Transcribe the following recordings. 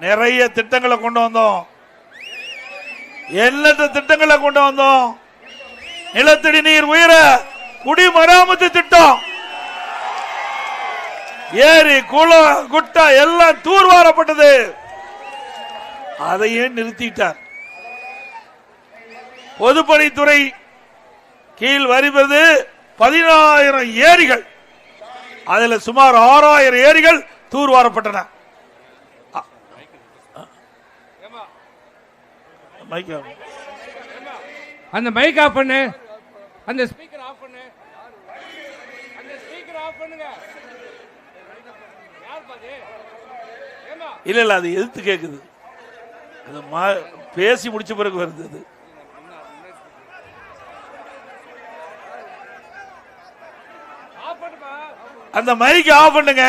நிறைய திட்டங்களை கொண்டு வந்தோம். எண்ணற்ற திட்டங்களை கொண்டு வந்தோம். நிலத்தடி நீர் உயர குடிமராமத்து திட்டம். ஏரி குளம் குட்டா எல்லாம் தூர்வாரப்பட்டது. அதையே நிறுத்திட்டார். பொதுப்பணித்துறை கீழ் வருவது பதினாயிரம் ஏரிகள். அதில் சுமார் ஆறாயிரம் ஏரிகள் தூர்வாரப்பட்டன. மைக். அந்த மைக் ஆஃப் பண்ணு. அந்த ஸ்பீக்கர் ஆஃப் பண்ணு. அந்த ஸ்பீக்கர் ஆஃப் பண்ணுங்க. யார் பாது ஏமா. இல்ல இல்ல அது எதிர்த்து கேக்குது. அது பேசி முடிச்ச பிறகு வருது அது. அந்த மைக் ஆஃப் பண்ணுங்க.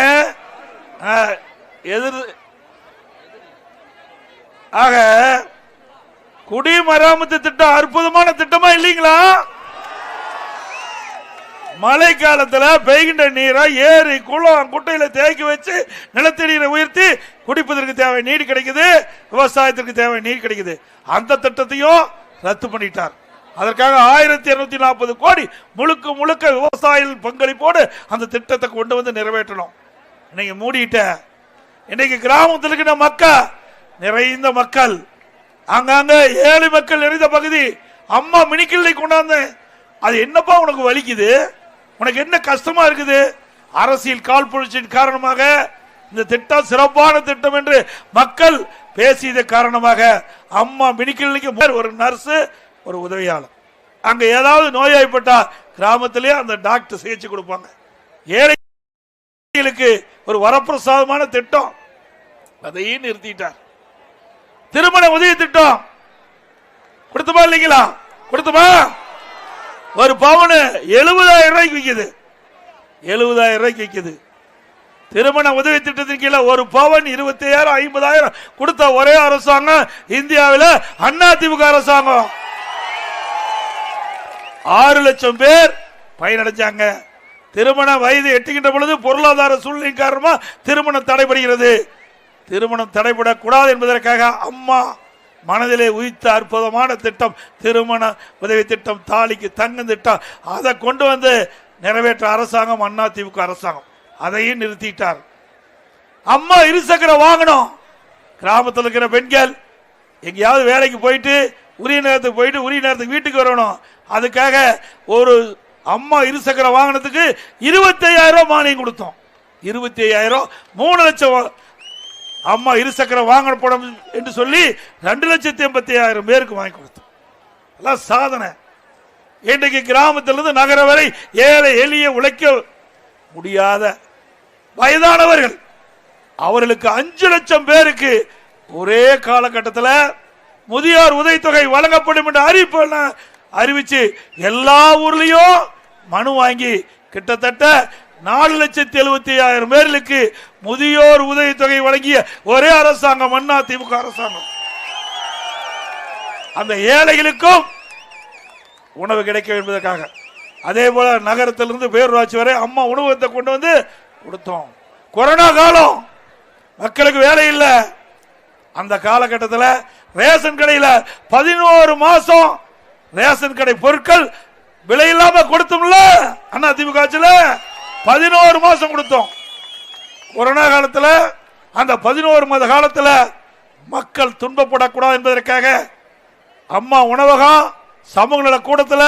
எதிர் ஆக குடிமராமத்து திட்டம் அற்புதமான திட்டமா இல்லீங்களா? மழை காலத்துல பெய்கின்ற நீரை ஏரி குளம் குட்டையில தேக்கி வச்சு நிலத்தடி நீரை உயர்த்தி குடிப்பதற்கு தேவை நீர் கிடைக்குது விவசாயத்திற்கு தேவை நீர் கிடைக்குது. அந்த திட்டத்தையும் ரத்து பண்ணிட்டார். அதற்காக ஆயிரத்தி இருநூத்தி நாற்பது கோடி முழுக்க முழுக்க விவசாய பங்களிப்போடு அந்த திட்டத்தை கொண்டு வந்து நிறைவேற்றணும். இன்னைக்கு மூடிட்ட இன்னைக்கு கிராமத்தில் இருக்கிற மக்கள் நிறைந்த மக்கள் அங்கங்கே ஏழை மக்கள் நிறைந்த பகுதி. அம்மா மினிக்கிள்ளை கொண்டாந்து அது என்னப்பா உனக்கு வலிக்குது? உனக்கு என்ன கஷ்டமா இருக்குது? அரசியல் காழ்ப்புணர்ச்சியின் காரணமாக இந்த திட்டம் சிறப்பான திட்டம் என்று மக்கள் பேசியது காரணமாக அம்மா மினிக்கிள்ளைக்கு ஒரு நர்ஸ் ஒரு உதவியாளர். அங்க ஏதாவது நோயாய்ப்பட்டா கிராமத்திலே அந்த டாக்டர் சிகிச்சை கொடுப்பாங்க. ஏழைகளுக்கு ஒரு வரப்பிரசாதமான திட்டம். அதையும் நிறுத்திட்டார். திருமண உதவி திட்டம். கொடுத்துமா இல்லைங்களா? கொடுத்துமா? ஒரு பவுனு எழுபதாயிரம் ரூபாய்க்கு விற்குது எழுபதாயிரம் ரூபாய்க்கு விற்குது திருமண உதவி திட்டத்தின் கீழே ஒரு பவன் இருபத்தி ஐயாயிரம் ஐம்பதாயிரம் கொடுத்த ஒரே அரசாங்கம் இந்தியாவில் அண்ணா திமுக அரசாங்கம். ஆறு லட்சம் பேர் பயனடைஞ்சாங்க. திருமண வயது எட்டுகின்ற பொழுது பொருளாதார சூழ்நிலை காரணமா திருமணம் தடைபடுகிறது. திருமணம் தடைபடக்கூடாது என்பதற்காக அம்மா மனதிலே உயித்த அற்புதமான திட்டம் திருமண உதவி திட்டம் தாலிக்கு தங்கம் திட்டம் அதை கொண்டு வந்து நிறைவேற்ற அரசாங்கம் அண்ணா திமுக அரசாங்கம். அதையும் நிறுத்திட்டார். அம்மா இருசக்கர வாங்கணும் கிராமத்தில் இருக்கிற பெண்கள் எங்கேயாவது வேலைக்கு போயிட்டு உரிய நேரத்துக்கு போயிட்டு உரிய நேரத்துக்கு வீட்டுக்கு வரணும். அதுக்காக ஒரு அம்மா இருசக்கர வாகனத்துக்கு இருபத்தி ஐயாயிரம் மானியம் கொடுத்தோம். இருபத்தி ஐயாயிரம் மூணு லட்சம் அம்மா இருசக்கர வாகன படம் என்று சொல்லி ரெண்டு லட்சத்தி எண்பத்தி ஆயிரம் பேருக்கு வாங்கி கொடுத்தோம். எல்லாம் சாதனை. இன்றைக்கு கிராமத்திலிருந்து நகர வரை ஏழை எளிய உழைக்க முடியாத வயதானவர்கள் அவர்களுக்கு அஞ்சு லட்சம் பேருக்கு ஒரே காலகட்டத்தில் முதியோர் உதவித்தொகை வழங்கப்படும் என்று அறிவிப்பு எல்லாம் அறிவிச்சு எல்லா ஊர்லேயும் மனு வாங்கி கிட்டத்தட்ட நாலு லட்சத்தி எழுபத்தி ஐயாயிரம் பேர்களுக்கு முதியோர் உதவித்தொகை வழங்கிய ஒரே அரசாங்கம் அண்ணா திமுக அரசாங்கம். அந்த ஏழைகளுக்கும் உணவு கிடைக்கும் என்பதற்காக. அதே போல நகரத்திலிருந்து பேரூராட்சி வரை அம்மா உணவகத்தை கொண்டு வந்து கொடுத்தோம். கொரோனா காலம் மக்களுக்கு வேலை இல்லை. அந்த காலகட்டத்தில் ரேஷன் கடையில் பதினோரு மாசம் ரேஷன் கடை பொருட்கள் விலை இல்லாம கொடுத்தோம்ல அண்ணா திமுக ஆட்சியில். பதினோரு மாசம் கொடுத்தோம். கொரோனா காலத்தில் அந்த பதினோரு மாத காலத்தில் மக்கள் துன்பப்படக்கூடாது என்பதற்காக அம்மா உணவகம் சமூக நல கூடத்தில்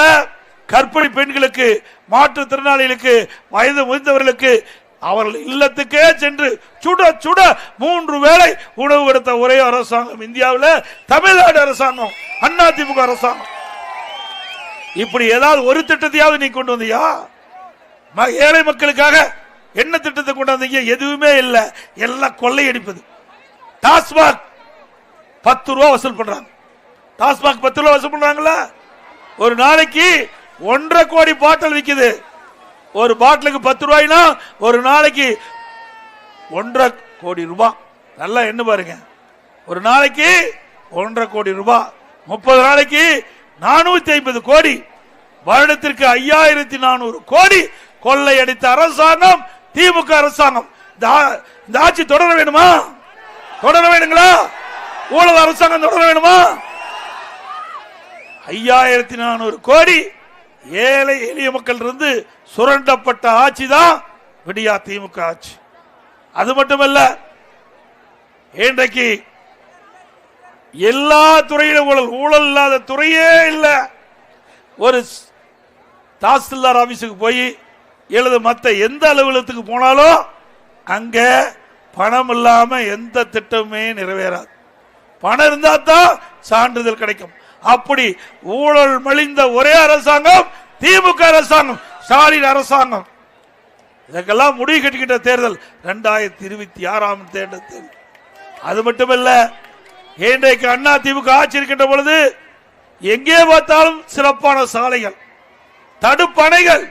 கற்பிணி பெண்களுக்கு மாற்றுத்திறனாளிகளுக்கு வயது முதிர்ந்தவர்களுக்கு அவர்கள் இல்லத்துக்கே சென்று சுட சுட மூன்று வேளை உணவு கொடுத்த ஒரே அரசாங்கம் இந்தியாவில் தமிழ்நாடு அரசாங்கம் அண்ணா திமுக அரசாங்கம். இப்படி ஏதாவது ஒரு திட்டத்தையாவது நீ கொண்டு வந்தியா? ஏழை மக்களுக்காக என்ன திட்டத்தை கொண்டாந்தீங்க? எதுவுமே இல்லை. எல்லாம் கொள்ளையடிப்பது. டாஸ்மாக் பத்து ரூபா வசூல் பண்றாங்க. டாஸ்மாக் பத்து ரூபா வசூல் பண்றாங்களா? ஒரு நாளைக்கு ஒன்றரை கோடி பாட்டில் விற்குது ஒரு பாட்டிலுக்கு பத்து ரூபாய்னா ஒரு நாளைக்கு ஒன்றரை கோடி ரூபாய் நல்லா என்ன பாருங்க. ஒரு நாளைக்கு ஒன்றரை கோடி ரூபாய் முப்பது நாளைக்கு நானூத்தி ஐம்பது கோடி. வருடத்திற்கு ஐயாயிரத்தி நானூறு கோடி கொள்ளையடித்த அரசாங்கம் திமுக அரசாங்கம். இந்த இந்த ஆட்சி தொடர வேணுமா தொடர வேணுங்களா ஊழல் அரசாங்கம் தொடர வேணுமா ஐயாயிரத்தி நானூறு கோடி ஏழை எளிய மக்கள் இருந்து சுரண்டப்பட்ட ஆட்சி தான் விடியா திமுக ஆட்சி. அது மட்டுமல்ல இன்றைக்கு எல்லா துறையிலும் ஊழல் ஊழல் இல்லாத துறையே இல்லை. ஒரு தாசில்தார் ஆபீஸுக்கு போய் எழுத மற்ற எந்த அலுவலகத்துக்கு போனாலும் அங்க பணம் இல்லாம எந்த திட்டமுமே நிறைவேறாது. பணம் இருந்தா தான் சான்றிதழ் கிடைக்கும். அப்படி ஊழல் மலிந்த ஒரே அரசாங்கம் திமுக அரசாங்கம் ஸ்டாலின் அரசாங்கம். இதற்கெல்லாம் முடிவு கட்டிக்கிட்ட தேர்தல் ரெண்டாயிரத்தி இருபத்தி ஆறாம் தேர்தல். அது மட்டுமல்ல இன்றைக்கு அண்ணா திமுக ஆட்சி இருக்கின்ற பொழுது எங்கே பார்த்தாலும் சிறப்பான சாலைகள் தடுப்பணைகள்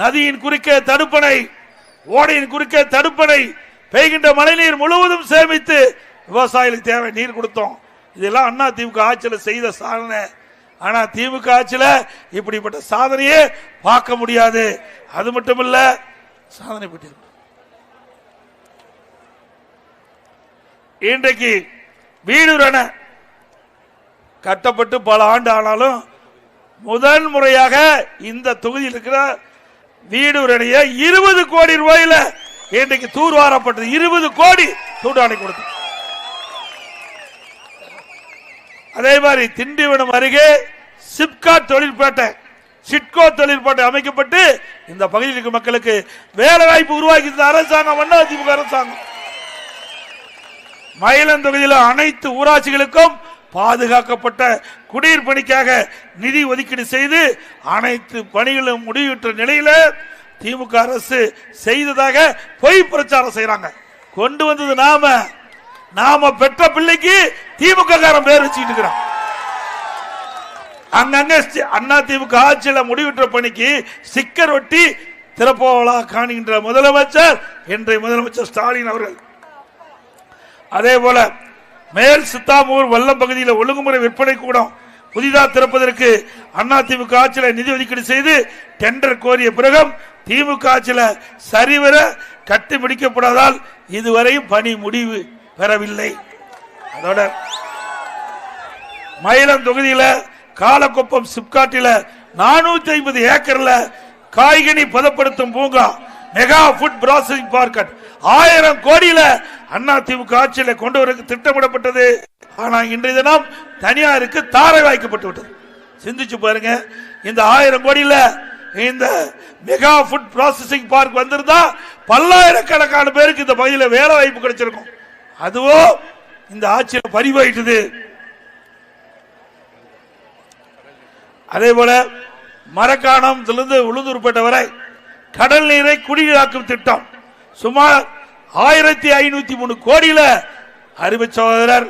நதியின் குறுக்கே தடுப்பணை ஓடையின் குறுக்கே தடுப்பணை பெய்கின்ற மழைநீர் முழுவதும் சேமித்து விவசாயிகளுக்கு தேவை நீர் கொடுத்தோம். இதெல்லாம் அண்ணா திமுக ஆட்சியில் செய்த சாதனை. ஆனா திமுக ஆட்சியில் இப்படிப்பட்ட சாதனையே பார்க்க முடியாது. அது மட்டும் இல்ல சாதனை பட்டியல் இன்றைக்கு வீடூர் அணை கட்டப்பட்டு பல ஆண்டு ஆனாலும் முதன் முறையாக இந்த தொகுதியில் இருக்கிற வீடூர் அணையை இருபது கோடி ரூபாயில இன்றைக்கு தூர்வாரப்பட்டது இருபது கோடி தூண்டாணை கொடுத்து அதே மாதிரி திண்டிவனம் அருகே சிப்காட் தொழிற்பேட்டை சிட்கோ தொழிற்பேட்டை அமைக்கப்பட்டு இந்த பகுதியில் இருக்கும் மக்களுக்கு வேலை வாய்ப்பு உருவாக்கி அரசாங்கம் அதிமுக அரசாங்கம். மயிலம் தொகுதியில் அனைத்து ஊராட்சிகளுக்கும் பாதுகாக்கப்பட்ட குடியிர் பணிக்காக நிதி ஒதுக்கீடு செய்து அனைத்து பணிகளும் முடிவுற்ற நிலையில திமுக அரசு செய்ததாக பொய் பிரச்சாரம் செய்யறாங்க கொண்டு வந்தது நாம. நாம பெற்ற பிள்ளைக்கு திமுக காரன் பேர் வச்சுக்கிட்டு இருக்கிறான். அங்கங்க அண்ணா திமுக ஆட்சியில முடிவுற்ற பணிக்கு ஸ்டிக்கர் ஒட்டி திறப்போவலா காணுகின்ற முதலமைச்சர் இன்றைய முதலமைச்சர் ஸ்டாலின் அவர்கள். அதே போல மேல் சித்தாமூர் வல்லம் பகுதியில் ஒழுங்குமுறை விற்பனை கூடம் புதிதாக திறப்பதற்கு அண்ணா ஆட்சியில் நிதி ஒதுக்கீடு செய்து டெண்டர் கோரிய பிறகும் திமுக ஆட்சியில் சரிவர கட்டி முடிக்கப்படாதால் இதுவரையும் பணி முடிவு பெறவில்லை. அதோட மயிலம் தொகுதியில் காலக்குப்பம் சிப்காட்டில் நானூத்தி ஐம்பது ஏக்கர்ல காய்கனி பதப்படுத்தும் பூங்கா மெகா ஃபுட் ப்ராசஸிங் பார்க்கட் ஆயிரம் கோடியில அண்ணா திமுக ஆட்சியில கொண்டு வர திட்டமிடப்பட்டது. ஆனா இன்றைய தினம் தனியாருக்கு தாரை வாய்க்கப்பட்டு விட்டது. சிந்திச்சு பாருங்க. இந்த ஆயிரம் கோடியில இந்த மெகா ஃபுட் ப்ராசஸிங் பார்க் வந்திருந்தா பல்லாயிரக்கணக்கான பேருக்கு இந்த பகுதியில் வேலை வாய்ப்பு கிடைச்சிருக்கும். அதுவோ இந்த ஆட்சியில் பறிவாயிட்டது அதே போல மரக்காணத்திலிருந்து உளுந்தூர்பேட்டை வரை கடல் நீரை குடிநீராக்கும் திட்டம். சுமார் ஆயிரத்தி ஐநூத்தி மூணு கோடியில அறிவு சகோதரர்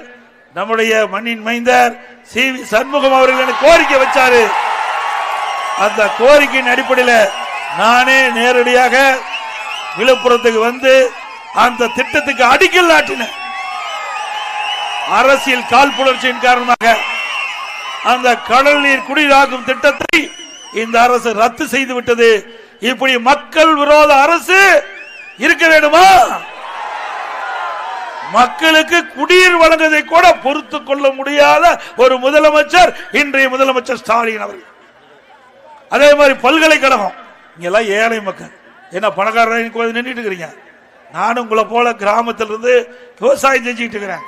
நம்முடைய மண்ணின் மைந்தர் சி வி சண்முகம் அவர்கள் கோரிக்கை வச்சாரு. அந்த கோரிக்கையின் அடிப்படையில் நானே நேரடியாக விழுப்புரத்துக்கு வந்து அந்த திட்டத்துக்கு அடிக்கல் நாட்டினேன். அரசியல் காழ்ப்புணர்ச்சியின் காரணமாக அந்த கடல் நீர் குடிநீராக்கும் திட்டத்தை இந்த அரசு ரத்து செய்து விட்டது. இப்படி மக்கள் விரோத அரசு இருக்க வேண்டுமா? மக்களுக்கு குடிநீர் வழங்குவதை கூட பொறுத்து கொள்ள முடியாத ஒரு முதலமைச்சர் இன்றைய முதலமைச்சர் ஸ்டாலின் அவர்கள். அதே மாதிரி பல்கலைக்கழகம். இங்கெல்லாம் ஏழை மக்கள். என்ன பணக்காரர் நின்றுட்டு இருக்கிறீங்க? நானும் உங்களை போல கிராமத்திலிருந்து விவசாயம் செஞ்சுக்கிட்டு இருக்கிறேன்.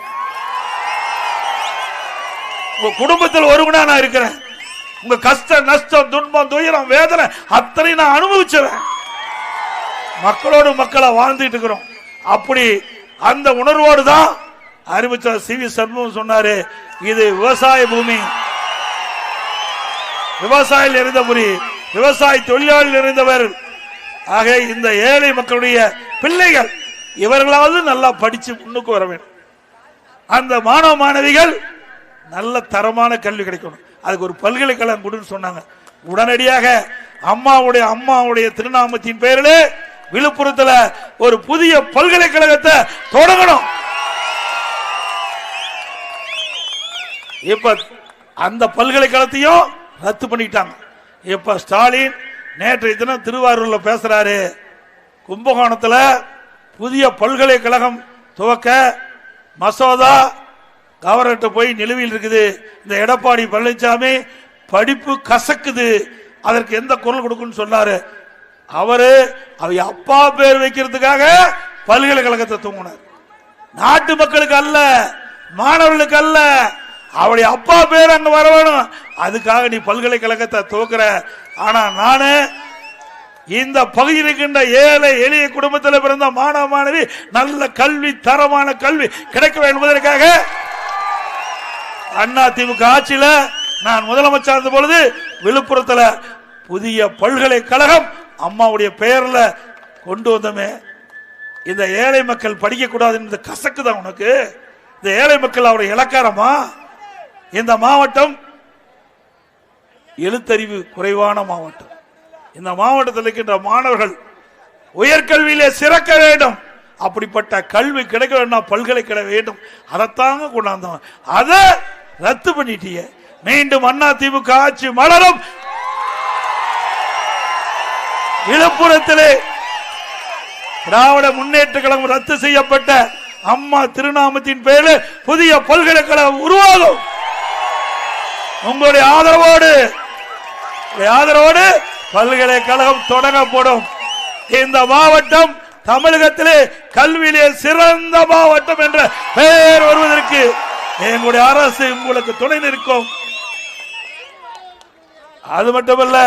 உங்க குடும்பத்தில் ஒருவனா நான் இருக்கிறேன். உங்க கஷ்டம் நஷ்டம் துன்பம் துயரம் வேதனை அத்தனை நான் அனுபவிச்சவன் மக்களோடு மக்களை வாழ்ந்துட்டு இருக்கிறோம். அப்படி அந்த உணர்வோடு தான் அறிவிச்சார் சி வி சண்முகம் சொன்னாரு இது விவசாய பூமி. விவசாயியில் நிறைந்த விவசாய தொழிலாளி இருந்தவர். ஆக இந்த ஏழை மக்களுடைய பிள்ளைகள் இவர்களாவது நல்லா படிச்சு முன்னுக்கு வர வேண்டும். அந்த மாணவ மாணவிகள் நல்ல தரமான கல்வி கிடைக்கணும். அதுக்கு ஒரு பல்கலைக்கழகம் கொடுன்னு சொன்னாங்க. உடனடியாக அம்மாவுடைய அம்மாவுடைய திருநாமத்தின் பெயரிலே விழுப்புரத்துல ஒரு புதிய பல்கலைக்கழகத்தை தொடங்கணும். இப்ப அந்த பல்கலைக்கழகத்தையும் ரத்து பண்ணிட்டாங்க. இப்ப ஸ்டாலின் நேற்றைய தினம் திருவாரூர்ல பேசுறாரு. கும்பகோணத்துல புதிய பல்கலைக்கழகம் துவக்க மசோதா கவர்னர்கிட்ட போய் நிலுவையில் இருக்குது. இந்த எடப்பாடி பழனிசாமி படிப்பு கசக்குது. அதற்கு எந்த குரல் கொடுக்குன்னு சொன்னாரு? அவரு அவை அப்பா பேர் வைக்கிறதுக்காக பல்கலைக்கழகத்தை தூங்கினார். நாட்டு மக்களுக்கு அல்ல மாணவர்களுக்கு அல்ல அவருடைய அப்பா பேர் அங்க வர வேணும் அதுக்காக நீ பல்கலைக்கழகத்தை துவக்கிற. ஆனா நானு இந்த பகுதியில் இருக்கின்ற ஏழை எளிய குடும்பத்தில் பிறந்த மாணவ மாணவி நல்ல கல்வி தரமான கல்வி கிடைக்க வேண்டும் என்பதற்காக அண்ணா திமுக ஆட்சியில நான் முதலமைச்சர் இருந்த பொழுது விழுப்புரத்தில் புதிய பல்கலைக்கழகம் அம்மாவுடைய பெயர்ல கொண்டு வந்தோமே. இந்த ஏழை மக்கள் படிக்க கூடாது கசக்கு தான் உனக்கு? இந்த ஏழை மக்கள் அவருடைய இலக்காரமா இந்த மாவட்டம் எழுத்தறிவு குறைவான மாவட்டம். இந்த மாவட்டத்தில் இருக்கின்ற மாணவர்கள் உயர்கல்வியிலே சிறக்க வேண்டும். அப்படிப்பட்ட கல்வி கிடைக்க வேண்டும் பல்கலைக்கழக வேண்டும். அதைத்தாங்க கொண்டாந்தவன். அதை ரத்து பண்ணிட்டீங்க மீண்டும் அண்ணா திமுக ஆட்சி மலரும். விழுப்புரத்திலே திராவிட முன்னேற்ற கழகம் ரத்து செய்யப்பட்ட அம்மா திருநாமத்தின் பேரில் புதிய பல்கலைக்கழகம் உருவாகும். உங்களுடைய ஆதரவோடு ஆதரவோடு பல்கலைக்கழகம் தொடங்கப்படும். இந்த மாவட்டம் தமிழகத்திலே கல்வியிலே சிறந்த மாவட்டம் என்ற பெயர் வருவதற்கு எங்களுடைய அரசு உங்களுக்கு துணை நிற்கும். அது மட்டுமல்ல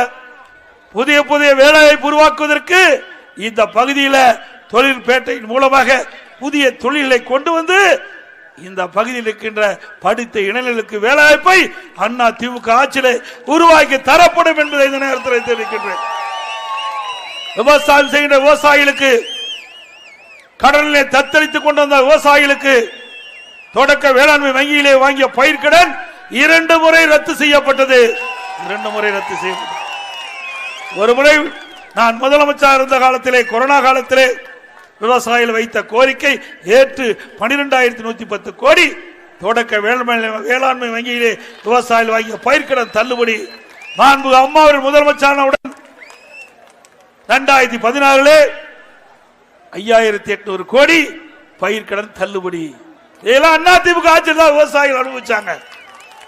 புதிய புதிய வேலைவாய்ப்பு உருவாக்குவதற்கு இந்த பகுதியில் தொழிற்பேட்டையின் மூலமாக புதிய தொழிலை கொண்டு வந்து இந்த பகுதியில் இருக்கின்ற படித்த இளைஞர்களுக்கு வேலைவாய்ப்பை அண்ணா திமுக ஆட்சியிலே உருவாக்கி தரப்படும் என்பதை இந்த நேரத்தில் தெரிவிக்கின்றேன் விவசாயம் செய்கின்ற விவசாயிகளுக்கு கடலிலே தத்தளித்துக் கொண்டு வந்த விவசாயிகளுக்கு தொடக்க வேளாண்மை வங்கியிலே வாங்கிய பயிர்க்கடன் இரண்டு முறை ரத்து செய்யப்பட்டது. இரண்டு முறை ரத்து செய்யப்பட்டது. ஒரு முறை நான் முதலமைச்சர் இருந்த காலத்திலே கொரோனா காலத்திலே விவசாயிகள் வைத்த கோரிக்கை ஏற்று பனிரெண்டாயிரத்தி நூத்தி பத்து கோடி தொடக்க வேளாண்மை வேளாண்மை வங்கியிலே விவசாயிகள் வாங்கிய பயிர்க்கடன் தள்ளுபடி. மாண்பு அம்மா அவர்கள் முதலமைச்சரானவுடன் இரண்டாயிரத்தி பதினாறுல ஐயாயிரத்தி எட்நூறு கோடி பயிர்க்கடன் தள்ளுபடி. இதெல்லாம் அண்ணா திமுக ஆட்சியில் தான் விவசாயிகள் அனுபவிச்சாங்க.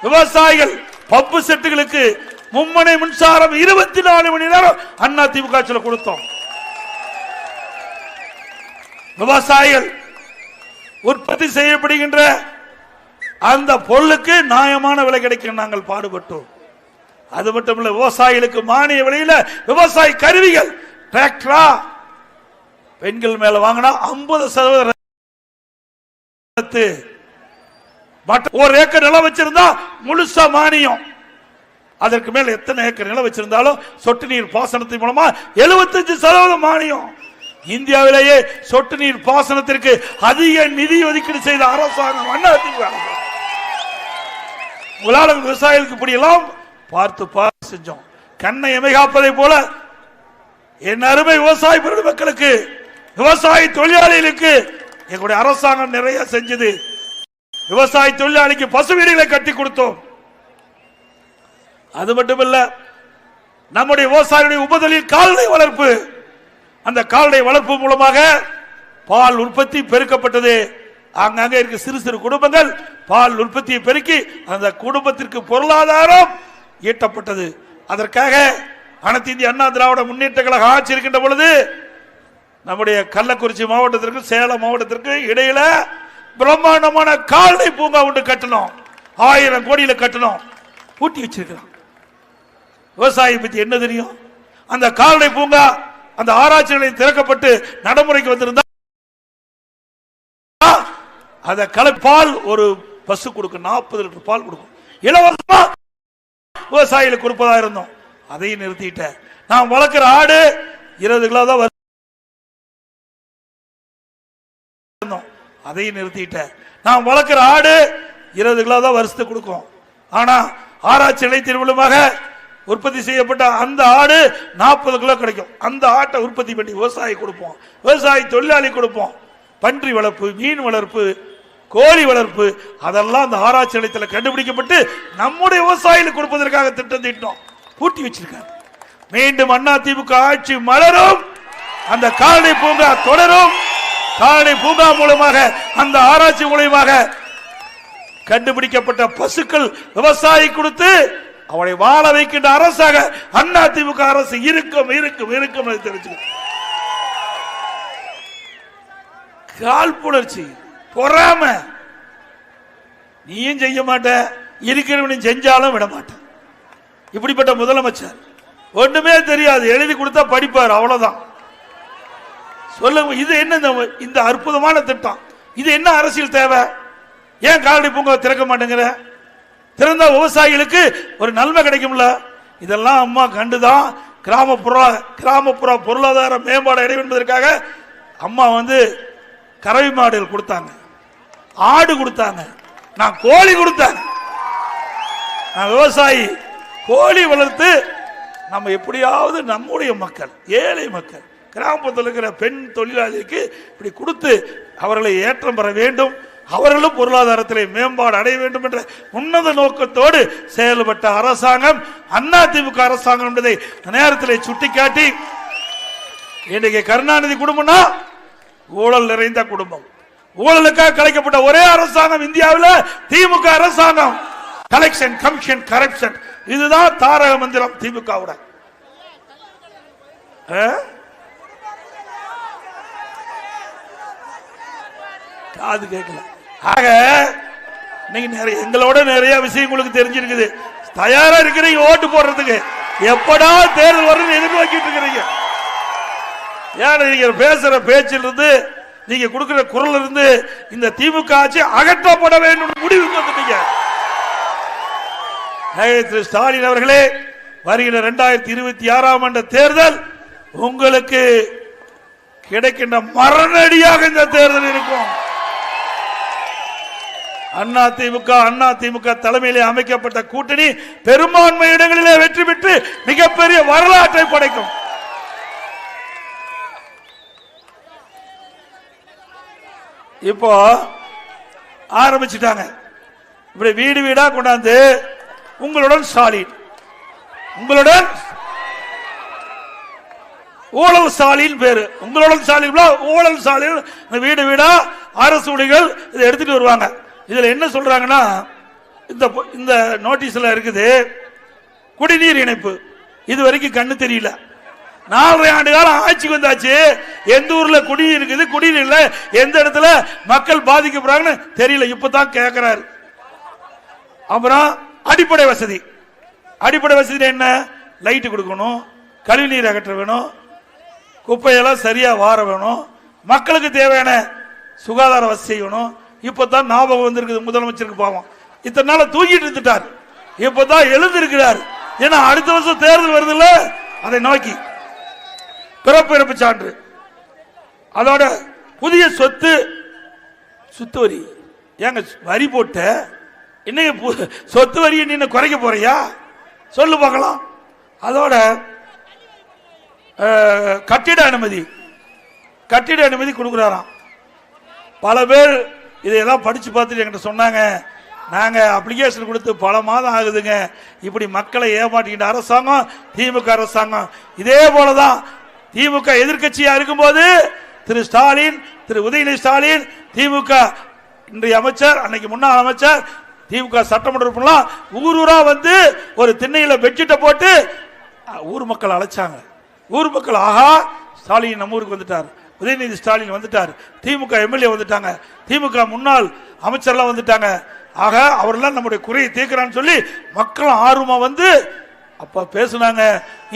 விவசாயிகள் பப்பு செட்டுகளுக்கு மும்மனை மின்சாரம் இருபத்தி நாலு மணி நேரம் அண்ணா திமுக கொடுத்தோம். விவசாயிகள் உற்பத்தி செய்யப்படுகின்ற அந்த பொருளுக்கு நியாயமான விலை கிடைக்க நாங்கள் பாடுபட்டோம். அது மட்டுமல்ல விவசாயிகளுக்கு மானிய விலையில விவசாய கருவிகள் டிராக்டரா பெண்கள் மேல வாங்கினா ஐம்பது சதவீதம் மற்ற- ஒரு ஏக்கர் நிலம் வச்சிருந்தா முழுசா மானியம். அதற்கு மேல எத்தனை ஏக்கர் நிலம் வச்சிருந்தாலும் சொட்டு நீர் பாசனத்தின் மூலமா 75% சதவீதம் மானியம். இந்தியாவிலேயே சொட்டு நீர் பாசனத்திற்கு அதிக நிதி ஒதுக்கீடு செய்த அரசாங்கம் அண்ணா திமுக. விவசாயிகளுக்கு இப்படி எல்லாம் பார்த்து பார்த்து செஞ்சோம். கண்ணை எமைகாப்பதை போல என் அருமை விவசாய பெருமக்களுக்கு விவசாய தொழிலாளிகளுக்கு எங்களுடைய அரசாங்கம் நிறைய செஞ்சது. விவசாய தொழிலாளிக்கு பசு வீடுகளை கட்டி கொடுத்தோம். அது மட்டுமல்ல நம்முடைய விவசாயிகளுடைய உபதலில் கால்நடை வளர்ப்பு. அந்த கால்நடை வளர்ப்பு மூலமாக பால் உற்பத்தி பெருக்கப்பட்டது. அங்கங்க இருக்க சிறு சிறு குடும்பங்கள் பால் உற்பத்தியை பெருக்கி அந்த குடும்பத்திற்கு பொருளாதாரம் ஈட்டப்பட்டது. அதற்காக அனைத்து இந்திய அண்ணா திராவிட முன்னேற்ற கழக ஆட்சி இருக்கின்ற பொழுது நம்முடைய கள்ளக்குறிச்சி மாவட்டத்திற்கு சேலம் மாவட்டத்திற்கு இடையில பிரம்மாண்டமான கால்நடை பூங்கா ஒன்று கட்டணும் ஆயிரம் கோடியில் கட்டணும் பூட்டி வச்சிருக்கிறோம். விவசாயம் பத்தி என்ன தெரியும்? அந்த கால்நடை பூங்கா அந்த ஆராய்ச்சி நிலையம் திறக்கப்பட்டு நடைமுறைக்கு வந்திருந்தா அதை கலப்பால் ஒரு பசு கொடுக்கும் நாற்பது லிட்டர் பால் கொடுக்கும். இலவசமா விவசாயிகளுக்கு கொடுப்பதா இருந்தோம். அதையும் நிறுத்திட்ட நான் வளர்க்குற ஆடு இருபது கிலோ தான் இருந்தோம். அதையும் நிறுத்திட்ட நான் வளர்க்குற ஆடு இருபது கிலோ தான் வருஷத்துக்கு கொடுக்கும். ஆனா ஆராய்ச்சி நிலையத்தின் மூலமாக உற்பத்தி செய்யப்பட்ட அந்த ஆடு நாற்பது கிலோ கிடைக்கும். அந்த ஆட்டை உற்பத்தி பண்ணி விவசாயி கொடுப்போம். விவசாயி தொழிலாளி கொடுப்போம். பன்றி வளர்ப்பு மீன் வளர்ப்பு கோழி வளர்ப்பு அதெல்லாம் அந்த ஆராய்ச்சி நிலையத்தில் கண்டுபிடிக்கப்பட்டு நம்முடைய விவசாயிகளுக்கு கொடுப்பதற்காக திட்டம் திட்டம் பூட்டி வச்சிருக்காங்க. மீண்டும் அண்ணா திமுக ஆட்சி மலரும். அந்த கால்நடை பூங்கா தொடரும். கால்நடை பூங்கா மூலமாக அந்த ஆராய்ச்சி மூலமாக கண்டுபிடிக்கப்பட்ட பசுக்கள் விவசாயி கொடுத்து அவனை வாழ வைக்கின்ற அரசாக அண்ணா திமுக அரசு இருக்கும் இருக்கும் இருக்கும் தெரிஞ்சு காழ்ப்புணர்ச்சி பொறாம. நீயும் செய்ய மாட்ட இருக்கிறவனையும் செஞ்சாலும் விட மாட்டேன் இப்படிப்பட்ட முதலமைச்சர் ஒண்ணுமே தெரியாது எழுதி கொடுத்தா படிப்பார் அவ்வளவுதான். சொல்லுங்க இது என்ன இந்த- இந்த அற்புதமான திட்டம்? இது என்ன அரசியல் தேவை? ஏன் காலடி பூங்கா திறக்க மாட்டேங்கிற? திறந்தா விவசாயிகளுக்கு ஒரு நன்மை கிடைக்கும்ல? இதெல்லாம் அம்மா கண்டுதான். கிராமப்புற கிராமப்புற பொருளாதார மேம்பாடு அடையும் என்பதற்காக அம்மா வந்து கறவை மாடுகள் கொடுத்தாங்க. ஆடு கொடுத்தாங்க. நான் கோழி கொடுத்தேன். நான் விவசாயி. கோழி வளர்த்து நம்ம எப்படியாவது நம்முடைய மக்கள் ஏழை மக்கள் கிராமத்தில் இருக்கிற பெண் தொழிலாளிக்கு இப்படி கொடுத்து அவர்களை ஏற்றம் பெற வேண்டும். அவர்களும் பொருளாதாரத்திலே மேம்பாடு அடைய வேண்டும் என்ற உன்னத நோக்கத்தோடு செயல்பட்ட அரசாங்கம் அண்ணா திமுக அரசாங்கம் என்பதை இந்த நேரத்திலே சுட்டிக்காட்டி இன்றைக்கு கருணாநிதி குடும்பம்னா ஊழல் நிறைந்த குடும்பம். ஊழலுக்காக கலைக்கப்பட்ட ஒரே அரசாங்கம் இந்தியாவில் திமுக அரசாங்கம். கலெக்ஷன் கமிஷன் கரப்ஷன் இதுதான் தாரக மந்திரம் திமுகவோட. காது கேட்கல. ஆக நீங்க நிறைய எங்களோட நிறைய விஷயம் உங்களுக்கு தெரிஞ்சிருக்குது. தயாரா இருக்கிறீங்க ஓட்டு போடுறதுக்கு. எப்படா தேர்தல் வரும்னு எதிர்நோக்கிட்டு இருக்கிறீங்க. ஏன் நீங்க பேசுற பேச்சில் இருந்து நீங்க கொடுக்கிற குரல் இருந்து இந்த திமுக ஆட்சி அகற்றப்பட வேண்டும் முடிவுக்கு வந்துட்டீங்க திரு ஸ்டாலின் அவர்களே வருகிற இரண்டாயிரத்தி இருபத்தி ஆறாம் ஆண்டு தேர்தல் உங்களுக்கு கிடைக்கின்ற மரணடியாக இந்த தேர்தல் இருக்கும். அண்ணா திமுக அண்ணா திமுக தலைமையிலே அமைக்கப்பட்ட கூட்டணி பெரும்பான்மை இடங்களிலே வெற்றி பெற்று மிகப்பெரிய வரலாற்றை படைக்கும். இப்போ ஆரம்பிச்சிட்டாங்க. இப்படி வீடு வீடா கொண்டாந்து உங்களுடன் ஸ்டாலின் உங்களுடன் ஊழல் சாலின் பேரு. உங்களுடன் சாலின் ஊழல் சாலின் வீடு வீடா அரசு ஊழிகள் இதை எடுத்துட்டு வருவாங்க. இதுல என்ன சொல்றாங்கன்னா இந்த இந்த நோட்டீஸ்ல இருக்குது குடிநீர் இணைப்பு. இது வரைக்கும் கண்ணு தெரியல. நாலரை ஆண்டு காலம் ஆட்சிக்கு வந்தாச்சு. எந்த ஊர்ல குடிநீர் இருக்குது? குடிநீர் இல்ல. எந்த இடத்துல மக்கள் பாதிக்கப்படுறாங்கன்னு தெரியல. இப்பதான் கேக்குறாரு. அப்புறம் அடிப்படை வசதி. அடிப்படை வசதி என்ன? லைட்டு கொடுக்கணும் கழிவுநீர் அகற்ற வேணும் குப்பையெல்லாம் சரியா வார வேணும் மக்களுக்கு தேவையான சுகாதார வசதி செய்யணும் இப்பதான் ஞாபகம் வந்திருக்குது முதலமைச்சருக்கு பாவம். இத்தனை நாள தூங்கிட்டு இருந்துட்டார். இப்பதான் எழுந்திருக்கிறார் ஏன்னா அடுத்த வருஷம் தேர்தல் வருதுல்ல? அதை நோக்கி. பிறப்பிறப்பு சான்று. அதோட புதிய சொத்து சொத்து வரி. ஏங்க வரி போட்ட இன்னைக்கு சொத்து வரியை நீ குறைக்க போறியா? சொல்லு பார்க்கலாம். அதோட கட்டிட அனுமதி. கட்டிட அனுமதி கொடுக்குறாராம். பல பேர் இதையெல்லாம் படித்து பார்த்துட்டு என்கிட்ட சொன்னாங்க. நாங்கள் அப்ளிகேஷன் கொடுத்து பல மாதம் ஆகுதுங்க. இப்படி மக்களை ஏமாற்றிக்கிட்ட அரசாங்கம் திமுக அரசாங்கம். இதே போல தான் திமுக எதிர்கட்சியாக இருக்கும்போது திரு ஸ்டாலின் திரு உதயநிதி ஸ்டாலின் திமுக இன்றைய அமைச்சர் அன்னைக்கு முன்னாள் அமைச்சர் திமுக சட்டமன்ற உறுப்பினர்லாம் ஊர் ஊரா வந்து ஒரு திண்ணையில பெட்ஷீட்டை போட்டு ஊர் மக்கள் அழைச்சாங்க. ஊர் மக்கள் ஆஹா ஸ்டாலின் நம்ம ஊருக்கு வந்துட்டார். உதயநிதி ஸ்டாலின் வந்துட்டார். திமுக எம்எல்ஏ வந்துட்டாங்க. திமுக முன்னாள் அமைச்சர்லாம் வந்துட்டாங்க. ஆக அவரெல்லாம் நம்முடைய குறையை தீர்க்கிறான்னு சொல்லி மக்களும் ஆர்வமாக வந்து அப்போ பேசுனாங்க.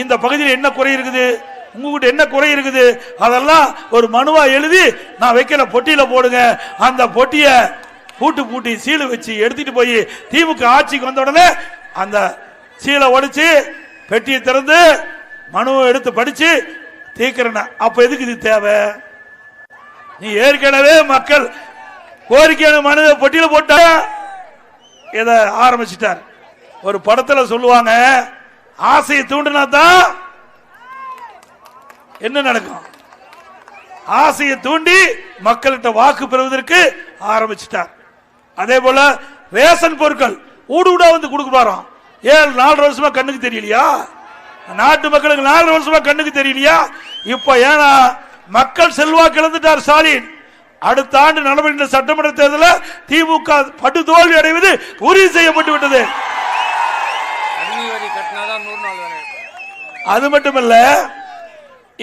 இந்த பகுதியில் என்ன குறை இருக்குது? உங்ககிட்ட என்ன குறை இருக்குது? அதெல்லாம் ஒரு மனுவா எழுதி நான் வைக்கிற பொட்டியில போடுங்க. அந்த பொட்டிய பூட்டு பூட்டி சீலை வச்சு எடுத்துட்டு போய் திமுக ஆட்சிக்கு வந்த உடனே அந்த சீலை உடைச்சு பெட்டியை திறந்து மனுவை எடுத்து படிச்சு தீக்கிறனா அப்ப எதுக்கு இது தேவை? நீ ஏற்கனவே மக்கள் கோரிக்கையான மனுவை பொட்டியில போட்டா இத ஆரம்பிச்சிட்டார். ஒரு படத்துல சொல்லுவாங்க ஆசையை தூண்டினா தான் என்ன நடக்கும்? ஆசையை தூண்டி மக்கள்கிட்ட வாக்கு பெறுவதற்கு ஆரம்பிச்சிட்டார். அதே போல ரேஷன் பொருட்கள் ஊடு ஊடா வந்து பாரு ஏன் நாலு வருஷமா கண்ணுக்கு தெரியலையா? நாட்டு மக்களுக்கு நாலரை வருஷமா கண்ணுக்கு தெரியலையா? இப்ப ஏன்னா மக்கள் செல்வாக்கு இழந்துட்டார் ஸ்டாலின். அடுத்த ஆண்டு நடைபெறுகின்ற சட்டமன்ற தேர்தலில் திமுக படுதோல்வி அடைவது உறுதி செய்யப்பட்டு விட்டது. அது மட்டுமல்ல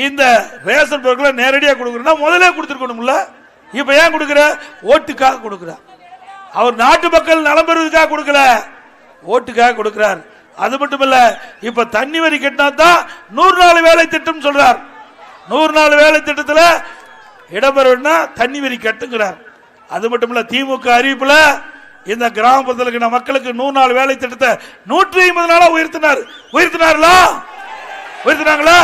இந்த ரேஷன் பொருட்களை நேரடியாக கொடுக்கணும்னா முதலே கொடுத்துருக்கணும்ல. இப்ப ஏன் கொடுக்கிற? ஓட்டுக்காக கொடுக்கிற அவர் நாட்டு மக்கள் நலம் பெறுவதற்காக கொடுக்கல. ஓட்டுக்காக கொடுக்கிறார். அது மட்டுமல்ல இப்ப தண்ணி வரி கட்டினா தான் நூறு நாள் வேலை திட்டம் சொல்றார். நூறு நாள் வேலை திட்டத்தில் இடம்பெறா தண்ணி வரி கட்டுங்கிறார். அது மட்டும் இல்ல திமுக அறிவிப்புல இந்த கிராமப்புறத்தில் இருக்கிற மக்களுக்கு நூறு நாள் வேலை திட்டத்தை நூற்றி ஐம்பது நாளா உயர்த்தினார். உயர்த்தினார்களா? உயர்த்தினாங்களா?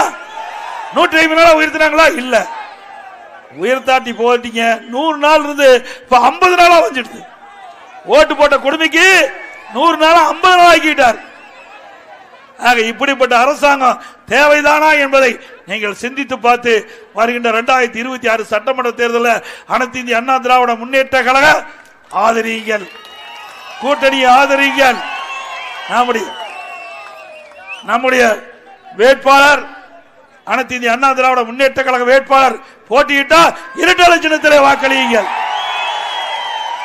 நூற்றி ஐம்பது நாளா உயர்த்தினாங்களா? இல்ல. உயர்த்தாட்டி போட்டீங்க. நூறு நாள் இருந்து இப்ப ஐம்பது நாளா வந்துடுது. ஓட்டு போட்ட கொடுமைக்கு நூறு நாளா ஐம்பது நாள் ஆக்கிட்டார். ஆக இப்படிப்பட்ட அரசாங்கம் தேவைதானா என்பதை நீங்கள் சிந்தித்து பார்த்து வருகின்ற இரண்டாயிரத்தி இருபத்தி ஆறு சட்டமன்ற தேர்தலில் அனைத்து இந்திய அண்ணா திராவிட முன்னேற்ற கழக ஆதரியுங்கள். கூட்டணியை ஆதரியுங்கள். நம்முடைய நம்முடைய வேட்பாளர் அனைத்து இந்திய அண்ணா திராவிட முன்னேற்ற கழக வேட்பாளர் போட்டியிட்டால் இரட்டை சின்னத்திலே வாக்களியுங்கள்.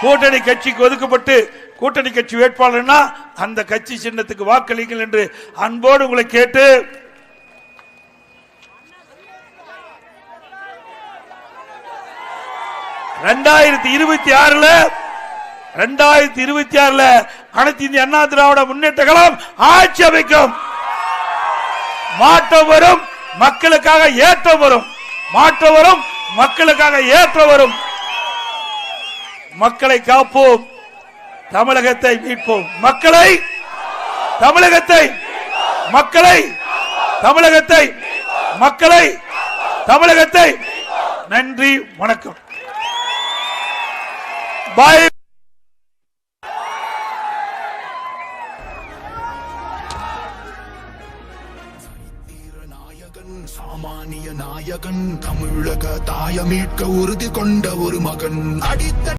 கூட்டணி கட்சிக்கு ஒதுக்கப்பட்டு கூட்டணி கட்சி வேட்பாளர்னா அந்த கட்சி சின்னத்துக்கு வாக்களிங்கள் என்று அன்போடு உங்களை கேட்டு ரெண்டாயிரத்தி இருபத்தி ஆறுல ரெண்டாயிரத்தி இருபத்தி ஆறுல அனைத்து இந்திய அண்ணா திராவிட முன்னேற்ற கழகம் ஆட்சி அமைக்கும். மாற்றம் வரும் மக்களுக்காக ஏற்றம் வரும். மாற்றம் வரும் மக்களுக்காக ஏற்றம் வரும். மக்களை காப்போம். தமிழகத்தை மீட்போம். மக்களை தமிழகத்தை மக்களை தமிழகத்தை மக்களை தமிழகத்தை. நன்றி வணக்கம். பாய். நாயகன் சாமானிய நாயகன் தமிழக தாய மீட்க உறுதி கொண்ட ஒரு மகன். அடித்த